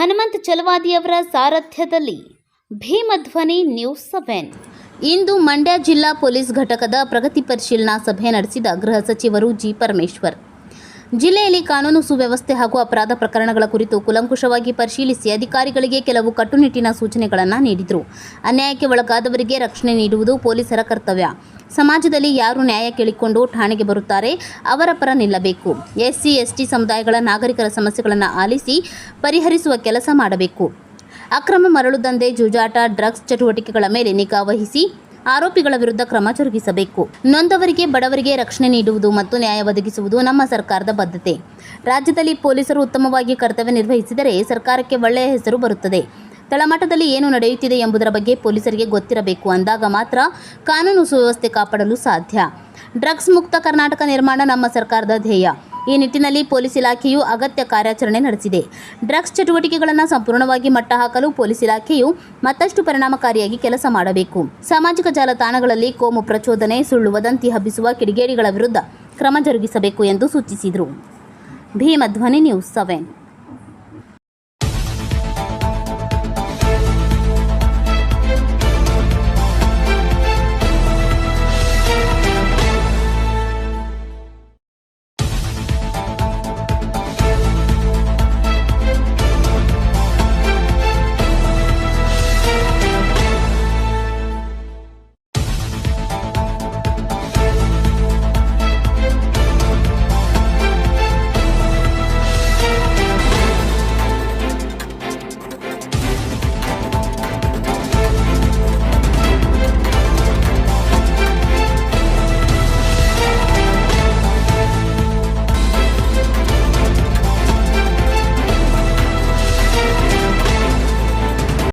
ಹನುಮಂತ್ ಚಲವಾದಿಯವರ ಸಾರಥ್ಯದಲ್ಲಿ Bhimadhwani news seven. ಇಂದು ಮಂಡ್ಯ ಜಿಲ್ಲಾ ಪೊಲೀಸ್ ಘಟಕದ ಪ್ರಗತಿ ಪರಿಶೀಲನಾ ಸಭೆ ನಡೆಸಿದ ಗೃಹ ಸಚಿವರು ಜಿ ಪರಮೇಶ್ವರ್. ಜಿಲ್ಲೆಯಲ್ಲಿ ಕಾನೂನು ಸುವ್ಯವಸ್ಥೆ ಹಾಗೂ ಅಪರಾಧ ಪ್ರಕರಣಗಳ ಕುರಿತು ಕುಲಂಕುಷವಾಗಿ ಪರಿಶೀಲಿಸಿ ಅಧಿಕಾರಿಗಳಿಗೆ ಕೆಲವು ಕಟ್ಟುನಿಟ್ಟಿನ ಸೂಚನೆಗಳನ್ನು ನೀಡಿದರು. ಅನ್ಯಾಯಕ್ಕೆ ಒಳಗಾದವರಿಗೆ ರಕ್ಷಣೆ ನೀಡುವುದು ಪೊಲೀಸರ ಕರ್ತವ್ಯ. ಸಮಾಜದಲ್ಲಿ ಯಾರು ನ್ಯಾಯ ಕೇಳಿಕೊಂಡು ಠಾಣೆಗೆ ಬರುತ್ತಾರೆ ಅವರ ಪರ ನಿಲ್ಲಬೇಕು. ಎಸ್ಸಿ, ಎಸ್ಟಿ ಸಮುದಾಯಗಳ ನಾಗರಿಕರ ಸಮಸ್ಯೆಗಳನ್ನು ಆಲಿಸಿ ಪರಿಹರಿಸುವ ಕೆಲಸ ಮಾಡಬೇಕು. ಅಕ್ರಮ ಮರಳು ದಂಧೆ, ಜೂಜಾಟ, ಡ್ರಗ್ಸ್ ಚಟುವಟಿಕೆಗಳ ಮೇಲೆ ನಿಗಾ ವಹಿಸಿ ಆರೋಪಿಗಳ ವಿರುದ್ಧ ಕ್ರಮ ಜರುಗಿಸಬೇಕು. ನೊಂದವರಿಗೆ, ಬಡವರಿಗೆ ರಕ್ಷಣೆ ನೀಡುವುದು ಮತ್ತು ನ್ಯಾಯ ಒದಗಿಸುವುದು ನಮ್ಮ ಸರ್ಕಾರದ ಬದ್ಧತೆ. ರಾಜ್ಯದಲ್ಲಿ ಪೊಲೀಸರು ಉತ್ತಮವಾಗಿ ಕರ್ತವ್ಯ ನಿರ್ವಹಿಸಿದರೆ ಸರ್ಕಾರಕ್ಕೆ ಒಳ್ಳೆಯ ಹೆಸರು ಬರುತ್ತದೆ. ತಳಮಟ್ಟದಲ್ಲಿ ಏನು ನಡೆಯುತ್ತಿದೆ ಎಂಬುದರ ಬಗ್ಗೆ ಪೊಲೀಸರಿಗೆ ಗೊತ್ತಿರಬೇಕು ಅಂದಾಗ ಮಾತ್ರ ಕಾನೂನು ಸುವ್ಯವಸ್ಥೆ ಕಾಪಾಡಲು ಸಾಧ್ಯ. ಡ್ರಗ್ಸ್ ಮುಕ್ತ ಕರ್ನಾಟಕ ನಿರ್ಮಾಣ ನಮ್ಮ ಸರ್ಕಾರದ ಧ್ಯೇಯ. ಈ ನಿಟ್ಟಿನಲ್ಲಿ ಪೊಲೀಸ್ ಇಲಾಖೆಯು ಅಗತ್ಯ ಕಾರ್ಯಾಚರಣೆ ನಡೆಸಿದೆ. ಡ್ರಗ್ಸ್ ಚಟುವಟಿಕೆಗಳನ್ನು ಸಂಪೂರ್ಣವಾಗಿ ಮಟ್ಟ ಹಾಕಲು ಪೊಲೀಸ್ ಇಲಾಖೆಯು ಮತ್ತಷ್ಟು ಪರಿಣಾಮಕಾರಿಯಾಗಿ ಕೆಲಸ ಮಾಡಬೇಕು. ಸಾಮಾಜಿಕ ಜಾಲತಾಣಗಳಲ್ಲಿ ಕೋಮು ಪ್ರಚೋದನೆ, ಸುಳ್ಳು ವದಂತಿ ಹಬ್ಬಿಸುವ ಕಿಡಿಗೇಡಿಗಳ ವಿರುದ್ಧ ಕ್ರಮ ಜರುಗಿಸಬೇಕು ಎಂದು ಸೂಚಿಸಿದರು. Bhimadhwani news seven.